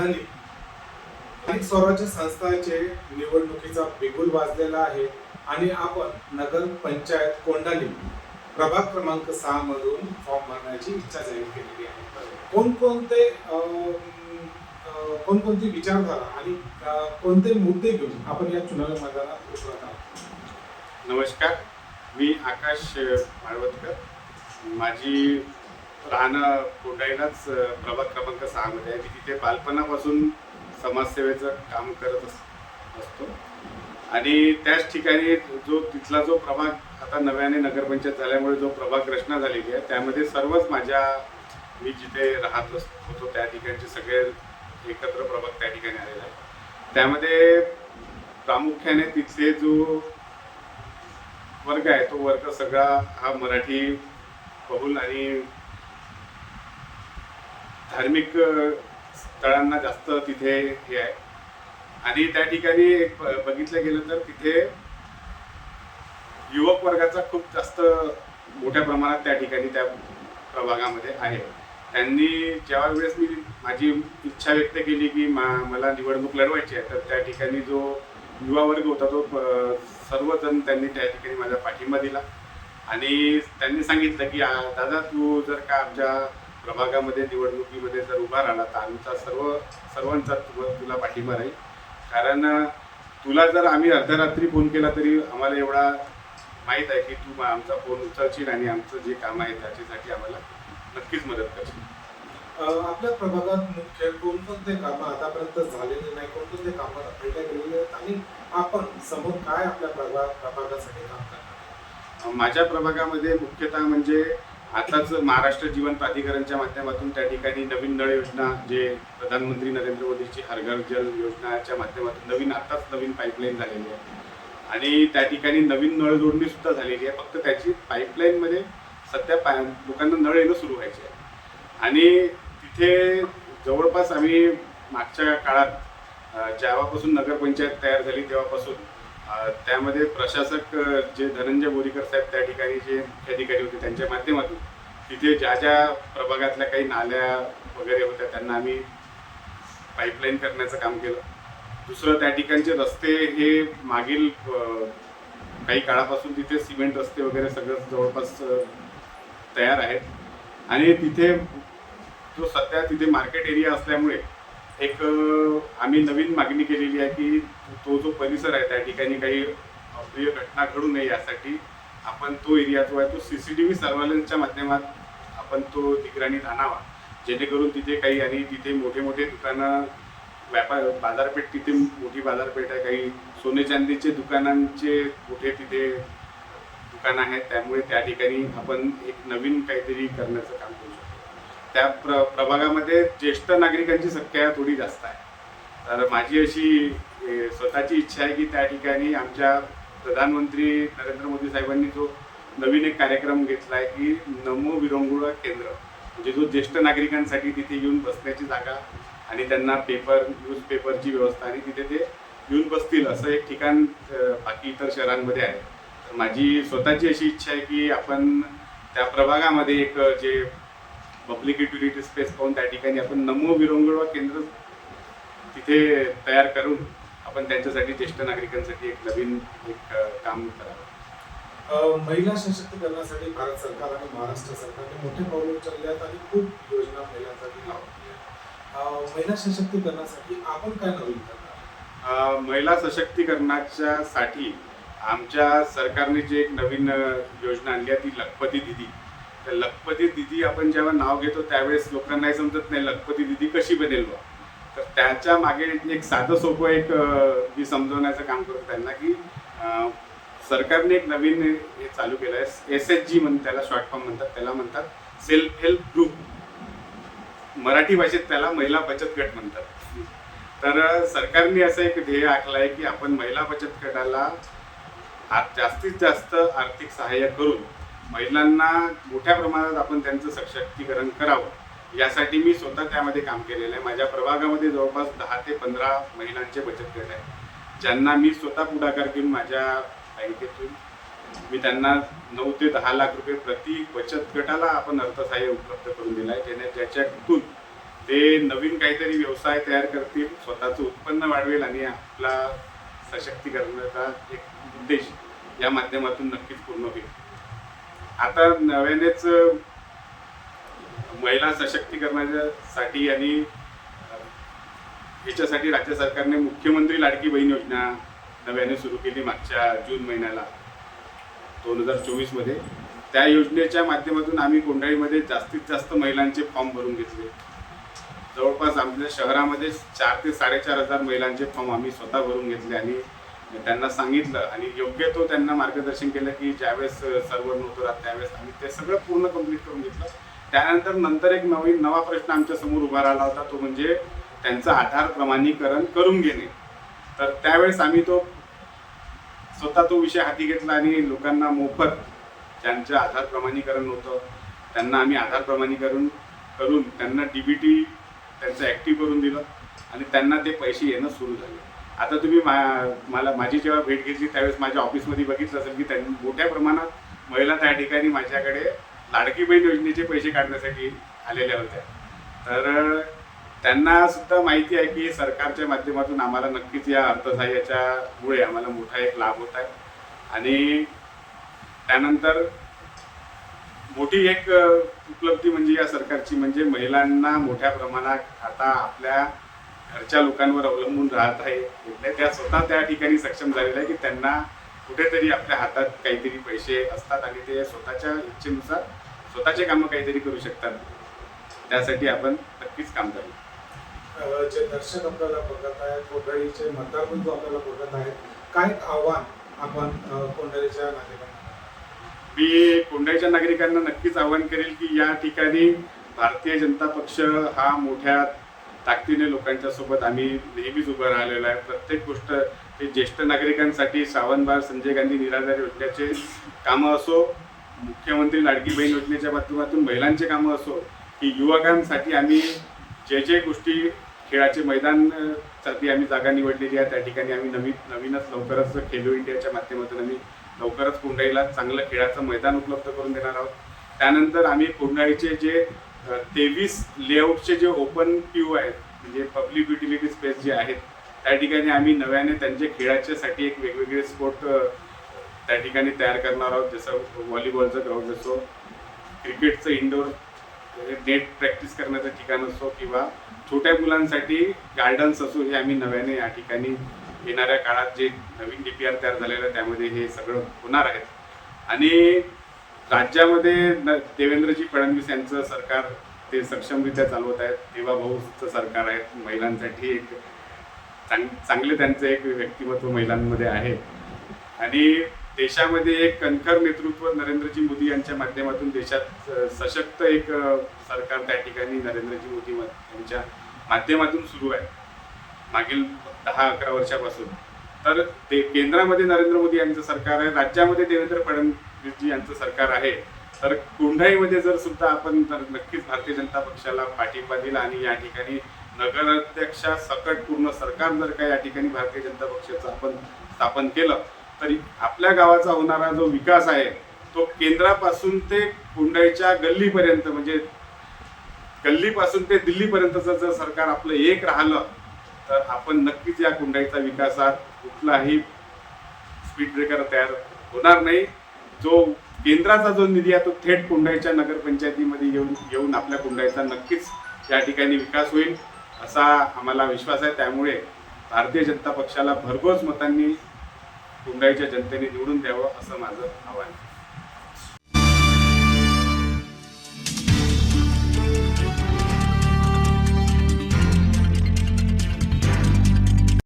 कोंढाली स्थानिक स्वराज्य संस्थांचे निवडणुकीचा बिगुल वाजलेला आहे आणि आपण नगर पंचायत कोंडाली प्रभाग क्रमांक सहा मधून फॉर्म भरण्याची इच्छा जाहीर केलेली आहे. कोणकोणते कोणकोणती विचारधारा आणि कोणते मुद्दे घेऊन आपण या चुनावी मैदानात उतरत आहोत? नमस्कार मी आकाश माळवतकर. माझी राहणं कोंडाईलाच प्रभाग क्रमांक सहामध्ये आहे. मी तिथे बालपणापासून समाजसेवेचं काम करत अस- असतो. आणि त्याच ठिकाणी जो तिथला जो प्रभाग आता नव्याने नगरपंचायत झाल्यामुळे जो प्रभाग रचना झालेली आहे त्यामध्ये सर्वच माझ्या मी जिथे राहत होतो त्या ठिकाणचे सगळे एकत्र प्रभाग त्या ठिकाणी आलेला आहे त्यामध्ये प्रामुख्याने तिथले जो वर्ग आहे तो वर्ग सगळा हा मराठी बहुल आणि धार्मिक स्थळांना जास्त तिथे हे आहे. आणि त्या ठिकाणी एक बघितलं गेलं तर तिथे युवक वर्गाचा खूप जास्त मोठ्या प्रमाणात त्या ठिकाणी त्या प्रभागामध्ये आहे. त्यांनी ज्या वेळेस मी माझी इच्छा व्यक्त केली की मा मला निवडणूक लढवायची आहे तर त्या ठिकाणी जो युवा वर्ग होता तो सर्वजण त्यांनी त्या ठिकाणी माझा पाठिंबा दिला. आणि त्यांनी सांगितलं की दादा तू जर का आमच्या प्रभागामध्ये निवडणुकीमध्ये जर उभा राहिला तर आमचा सर्व सर्वांचा तुला तुला पाठिंबा राहील. कारण तुला जर आम्ही अर्धरात्री फोन केला तरी आम्हाला एवढा माहीत आहे की तू आमचा फोन उचलशील आणि आमचं जे काम आहे त्याच्यासाठी आम्हाला नक्कीच मदत करशील. आपल्या प्रभागात मुख्य कोणकोणते कामं आतापर्यंत झालेले नाही? कोणकोणते कामं रखडल्या गेलेले आहेत? आणि आपण समोर काय आपल्या प्रभाग प्रभागासाठी काम करणार? माझ्या प्रभागामध्ये मुख्यतः म्हणजे आताच महाराष्ट्र जीवन प्राधिकरणच्या माध्यमातून त्या ठिकाणी नवीन नळ योजना जे प्रधानमंत्री नरेंद्र मोदीची हर घर जल योजनाच्या माध्यमातून नवीन आताच नवीन पाईपलाईन झालेली आहे. आणि त्या ठिकाणी नवीन नळ जोडणी सुद्धा झालेली आहे. फक्त त्याची पाईपलाईनमध्ये सध्या पाय लोकांना नळ येणं सुरू व्हायचे आहे. आणि तिथे जवळपास आम्ही मागच्या काळात जेव्हापासून नगरपंचायत तयार झाली तेव्हापासून त्यामध्ये प्रशासक जे धनंजय बोरीकर साहेब त्या ठिकाणी जे मुख्य अधिकारी होते त्यांच्या माध्यमातून तिथे ज्या ज्या प्रभागातल्या काही नाल्या वगैरे होत्या त्यांना आम्ही पाईपलाईन करण्याचं काम केलं. दुसरं त्या ठिकाणचे रस्ते हे मागील काही काळापासून तिथे सिमेंट रस्ते वगैरे सगळं जवळपास तयार आहेत. आणि तिथे जो सध्या तिथे मार्केट एरिया असल्यामुळे एक आम्ही नवीन मागणी केलेली आहे की तो जो परिसर आहे त्या ठिकाणी काही अप्रिय घटना घडू नये यासाठी आपण तो एरिया जो आहे तो सी सी टी व्ही सर्व्हायलन्सच्या माध्यमात आपण तो निगराणीत आणावा. जेणेकरून तिथे काही आणि तिथे मोठे मोठे दुकानं व्यापार बाजारपेठ तिथे मोठी बाजारपेठ आहे काही सोने चांदीचे दुकानांचे मोठे तिथे दुकानं आहेत. त्यामुळे त्या ठिकाणी आपण एक नवीन काहीतरी करण्याचं काम करू शकतो. त्या प्र प्रभागामध्ये ज्येष्ठ नागरिकांची संख्या थोडी जास्त आहे. तर माझी अशी स्वतःची इच्छा आहे की त्या ठिकाणी आमच्या प्रधानमंत्री नरेंद्र मोदी साहेबांनी जो नवीन एक कार्यक्रम घेतला आहे की नमो विरंगुळा केंद्र. म्हणजे जो ज्येष्ठ नागरिकांसाठी तिथे येऊन बसण्याची जागा आणि त्यांना पेपर न्यूजपेपरची व्यवस्था आणि तिथे ते येऊन बसतील असं एक ठिकाण बाकी इतर शहरांमध्ये आहे. तर माझी स्वतःची अशी इच्छा आहे की आपण त्या प्रभागामध्ये एक जे पब्लिक युटिलिटी स्पेस पाहून त्या ठिकाणी आपण नमो विरंगुळा केंद्र तिथे तयार करून आपण त्यांच्यासाठी ज्येष्ठ नागरिकांसाठी एक नवीन एक काम करावं. महिला सशक्तीकरणासाठी भारत सरकार आणि महाराष्ट्र सरकारने मोठे पाऊल उचलले आहेत आणि खूप योजना महिलांसाठी लावली महिला सशक्तीकरणासाठी आपण काय नवीन करणार? महिला सशक्तीकरणाच्या साठी आमच्या सरकारने जे एक नवीन योजना आणली आहे ती लखपती दिदी. तर लखपती दिदी आपण जेव्हा नाव घेतो त्यावेळेस लोकांनाही समजत नाही लखपती दिदी कशी बनेल बा तर त्याच्यामागे एक साधं सोपं एक मी समजवण्याचं काम करतो त्यांना की सरकारने एक नवीन हे चालू केलं आहे एस एच जी म्हणतात त्याला शॉर्ट फॉर्म म्हणतात त्याला म्हणतात सेल्फ हेल्प ग्रुप मराठी भाषेत त्याला महिला बचत गट म्हणतात. तर सरकारने असं एक ध्येय आखलं आहे की आपण महिला बचत गटाला जास्तीत जास्त आर्थिक सहाय्य करून महिलांना मोठ्या प्रमाणात आपण त्यांचं सशक्तीकरण करावं. यासाठी मी स्वतः त्यामध्ये काम केलेलं आहे. माझ्या प्रभागामध्ये जवळपास दहा ते पंधरा महिलांचे बचत गट आहे ज्यांना मी स्वतः पुढाकार घेऊन माझ्या बँकेतून मी त्यांना नऊ ते दहा लाख रुपये प्रति बचत गटाला आपण अर्थसहाय्य उपलब्ध करून दिलं आहे. ज्याने ज्याच्यातून ते नवीन काहीतरी व्यवसाय तयार करतील स्वतःचं उत्पन्न वाढवेल आणि आपला सशक्तीकरणाचा एक उद्देश या माध्यमातून नक्कीच पूर्ण होईल. आता नव्यानेच महिला सशक्तीकरणाच्यासाठी आणि याच्यासाठी राज्य सरकारने मुख्यमंत्री लाडकी बहीण योजना नव्याने सुरू केली मागच्या जून महिन्याला दोन हजार चोवीसमध्ये. त्या योजनेच्या माध्यमातून आम्ही कोंढाळीमध्ये जास्तीत जास्त महिलांचे फॉर्म भरून घेतले. जवळपास आमच्या शहरामध्ये चार ते साडेचार हजार महिलांचे फॉर्म आम्ही स्वतः भरून घेतले आणि त्यांना सांगितलं आणि योग्य तो त्यांना मार्गदर्शन केलं की ज्यावेळेस सर्व्हर नव्हतं राहत त्यावेळेस आम्ही ते सगळं पूर्ण कंप्लीट करून घेतलं. त्यानंतर नंतर एक नवीन नवा प्रश्न आमच्यासमोर उभा राहिला होता तो म्हणजे त्यांचं आधार प्रमाणीकरण करून घेणे. तर त्यावेळेस आम्ही तो स्वतः तो विषय हाती घेतला आणि लोकांना मोफत ज्यांचं आधार प्रमाणीकरण होतं त्यांना आम्ही आधार प्रमाणीकरण करून त्यांना डी बी टी त्यांचं ॲक्टिव्ह करून दिलं आणि त्यांना ते पैसे येणं सुरू झाले. आता तुम्ही मा मला माझी जेव्हा भेट घेतली त्यावेळेस माझ्या ऑफिसमध्ये बघितलं असेल की त्यांनी मोठ्या प्रमाणात महिला त्या ठिकाणी माझ्याकडे लाडकी बहीण योजनेचे पैसे काढण्यासाठी आलेल्या होत्या. तर त्यांना सुद्धा माहिती आहे की सरकारच्या माध्यमातून आम्हाला नक्कीच या अर्थसहाय्याच्यामुळे आम्हाला मोठा एक लाभ होत आहे. आणि त्यानंतर मोठी एक उपलब्धी म्हणजे या सरकारची म्हणजे महिलांना मोठ्या प्रमाणात आता आपल्या घरच्या लोकांवर अवलंबून राहत आहे. म्हणजे त्या स्वतः त्या ठिकाणी सक्षम झालेल्या आहे की त्यांना कुठेतरी आपल्या हातात काहीतरी पैसे असतात आणि ते स्वतःच्या इच्छेनुसार स्वतःचे कामं काहीतरी करू शकतात. त्यासाठी आपण नक्कीच काम करू. जे दर्शक आपल्याला बघत आहेत कोंढाळीचे मतदारबंधू आपल्याला बघत आहेत काय आव्हान आपण अ, कोंढाळीच्या नागरिकांना? मी कोंढाईच्या नागरिकांना नक्कीच आवाहन करेल की या ठिकाणी भारतीय जनता पक्ष हा मोठ्या ताकदीने लोकांच्या सोबत आम्ही नेहमीच उभं राहिलेलो आहे. प्रत्येक गोष्ट ते ज्येष्ठ नागरिकांसाठी श्रावणबाळ संजय गांधी निराधार योजनेचे कामं असो मुख्यमंत्री लाडकी बहीण योजनेच्या माध्यमातून महिलांचे कामं असो की युवकांसाठी आम्ही जे जे गोष्टी खेळाचे मैदानसाठी आम्ही जागा निवडलेली आहे त्या ठिकाणी आम्ही नवीन नवीनच लवकरच खेलो इंडियाच्या माध्यमातून आम्ही लवकरच कोंढाईला चांगलं खेळाचं मैदान उपलब्ध करून देणार आहोत. त्यानंतर आम्ही कोंढाईचे जे तेवीस लेआउटचे जे ओपन क्यू आहेत म्हणजे पब्लिक युटिलिटी स्पेस जे आहेत त्या ठिकाणी आम्ही नव्याने त्यांच्या खेळाच्यासाठी एक वेगवेगळे स्पोर्ट त्या ठिकाणी तयार करणार आहोत. जसं व्हॉलीबॉलचं ग्राउंड असो क्रिकेटचं इंडोर म्हणजे नेट प्रॅक्टिस करण्याचं ठिकाण असो किंवा छोट्या मुलांसाठी गार्डन्स असो हे आम्ही नव्याने या ठिकाणी येणाऱ्या काळात जे नवीन डी पी आर तयार झालेलं आहे त्यामध्ये हे सगळं होणार आहे. आणि राज्यामध्ये न- देवेंद्रजी फडणवीस यांचं सरकार ते सक्षमरित्या चालवत आहेत. तेव्हा भाऊचं सरकार आहे महिलांसाठी एक चांग चांगले त्यांचं एक व्यक्तिमत्व महिलांमध्ये आहे. आणि देशामध्ये एक कणखर नेतृत्व नरेंद्रजी मोदी यांच्या माध्यमातून देशात सशक्त एक सरकार त्या ठिकाणी नरेंद्रजी मोदी यांच्या माध्यमातून सुरू आहे. मागील दहा अकरा वर्षापासून. तर ते केंद्रामध्ये नरेंद्र मोदी यांचं सरकार आहे राज्यामध्ये देवेंद्र फडणवीसजी यांचं सरकार आहे. तर कोंढाईमध्ये जर सुद्धा आपण तर नक्कीच भारतीय जनता पक्षाला पाठिंबा दिला आणि या ठिकाणी नगराध्यक्षा सकट पूर्ण सरकार जर का या ठिकाणी भारतीय जनता पक्षाचं आपण स्थापन केलं तरी आपल्या गावाचा होणारा जो विकास आहे तो केंद्रापासून ते कुंडाईच्या गल्लीपर्यंत म्हणजे गल्लीपासून ते दिल्लीपर्यंतचं जर सरकार आपलं एक राहिलं तर आपण नक्कीच या कुंडाईचा विकासात कुठलाही स्पीड ब्रेकर तयार होणार नाही. जो केंद्राचा जो निधी आहे तो थेट कुंडाईच्या नगरपंचायतीमध्ये येऊन येऊन आपल्या कुंडाईचा नक्कीच या ठिकाणी विकास होईल. असा आम्हाला विश्वास आहे. त्यामुळे भारतीय जनता पक्षाला भरघोस मतांनी कुंडाईच्या जनतेने निवडून द्यावं असं माझं आव्हान आहे.